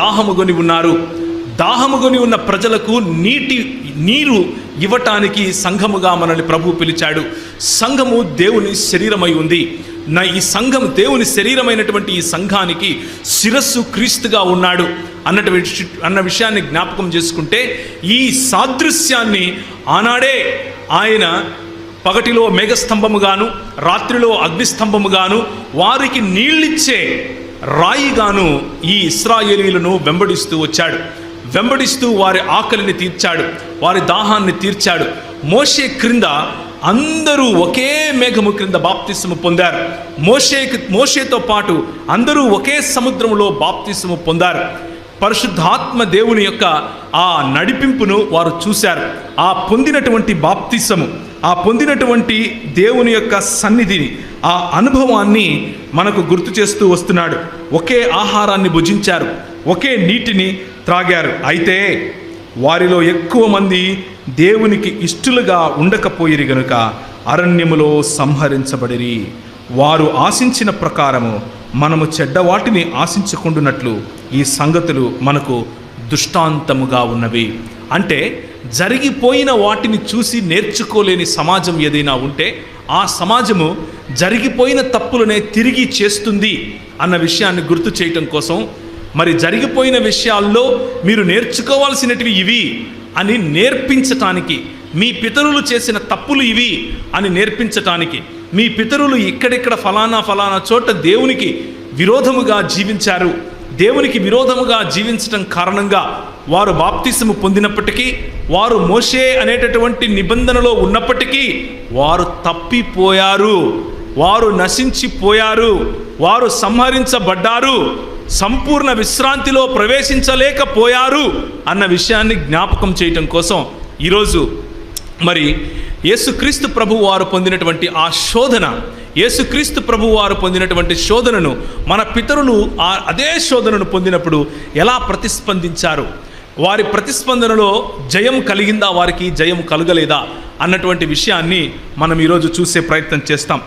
దాహముగొని ఉన్నారు. దాహముగొని ఉన్న ప్రజలకు నీటి నీరు ఇవ్వటానికి సంఘముగా మనల్ని ప్రభు పిలిచాడు. సంఘము దేవుని శరీరమై ఉంది. నా ఈ సంఘం దేవుని శరీరమైనటువంటి ఈ సంఘానికి శిరస్సు క్రీస్తుగా ఉన్నాడు అన్నటి అన్న విషయాన్ని జ్ఞాపకం చేసుకుంటే ఈ సాదృశ్యాన్ని ఆనాడే ఆయన పగటిలో మేఘస్తంభముగాను రాత్రిలో అగ్నిస్తంభముగాను వారికి నీళ్ళిచ్చే రాయిగాను ఈ ఇస్రాయేలీలను వెంబడిస్తూ వచ్చాడు. వెంబడిస్తూ వారి ఆకలిని తీర్చాడు. వారి దాహాన్ని తీర్చాడు. మోషే క్రింద అందరూ ఒకే మేఘము క్రింద బాప్తిస్ము పొందారు. మోషే మోషేతో పాటు అందరూ ఒకే సముద్రంలో బాప్తిస్ము పొందారు. పరిశుద్ధాత్మ దేవుని యొక్క ఆ నడిపింపును వారు చూశారు. ఆ పొందినటువంటి బాప్తిసము ఆ పొందినటువంటి దేవుని యొక్క సన్నిధిని ఆ అనుభవాన్ని మనకు గుర్తు చేస్తూ వస్తున్నాడు. ఒకే ఆహారాన్ని భుజించారు ఒకే నీటిని త్రాగారు. అయితే వారిలో ఎక్కువ మంది దేవునికి ఇష్టలుగా ఉండకపోయిరి గనుక అరణ్యములో సంహరించబడిరి. వారు ఆశించిన ప్రకారము మనము చెడ్డవాటిని ఆశించకుండునట్లు ఈ సంగతులు మనకు దృష్టాంతముగా ఉన్నవి. అంటే జరిగిపోయిన వాటిని చూసి నేర్చుకోలేని సమాజం ఏదైనా ఉంటే ఆ సమాజము జరిగిపోయిన తప్పులనే తిరిగి చేస్తుంది అన్న విషయాన్ని గుర్తు చేయటం కోసం మరి జరిగిపోయిన విషయాల్లో మీరు నేర్చుకోవాల్సినటివి ఇవి అని నేర్పించటానికి మీ పితరులు చేసిన తప్పులు ఇవి అని నేర్పించటానికి మీ పితరులు ఇక్కడిక్కడ ఫలానా ఫలానా చోట దేవునికి విరోధముగా జీవించారు దేవునికి విరోధముగా జీవించటం కారణంగా వారు బాప్తిసము పొందినప్పటికీ వారు మోషే అనేటటువంటి నిబంధనలో ఉన్నప్పటికీ వారు తప్పిపోయారు వారు నశించిపోయారు వారు సంహరించబడ్డారు సంపూర్ణ విశ్రాంతిలో ప్రవేశించలేకపోయారు అన్న విషయాన్ని జ్ఞాపకం చేయటం కోసం ఈరోజు మరి యేసుక్రీస్తు ప్రభు వారు పొందినటువంటి ఆ శోధన యేసుక్రీస్తు ప్రభు వారు పొందినటువంటి శోధనను మన పితరులు ఆ అదే శోధనను పొందినప్పుడు ఎలా ప్రతిస్పందించారు? వారి ప్రతిస్పందనలో జయం కలిగిందా? వారికి జయం కలగలేదా? అన్నటువంటి విషయాన్ని మనం ఈరోజు చూసే ప్రయత్నం చేస్తాం.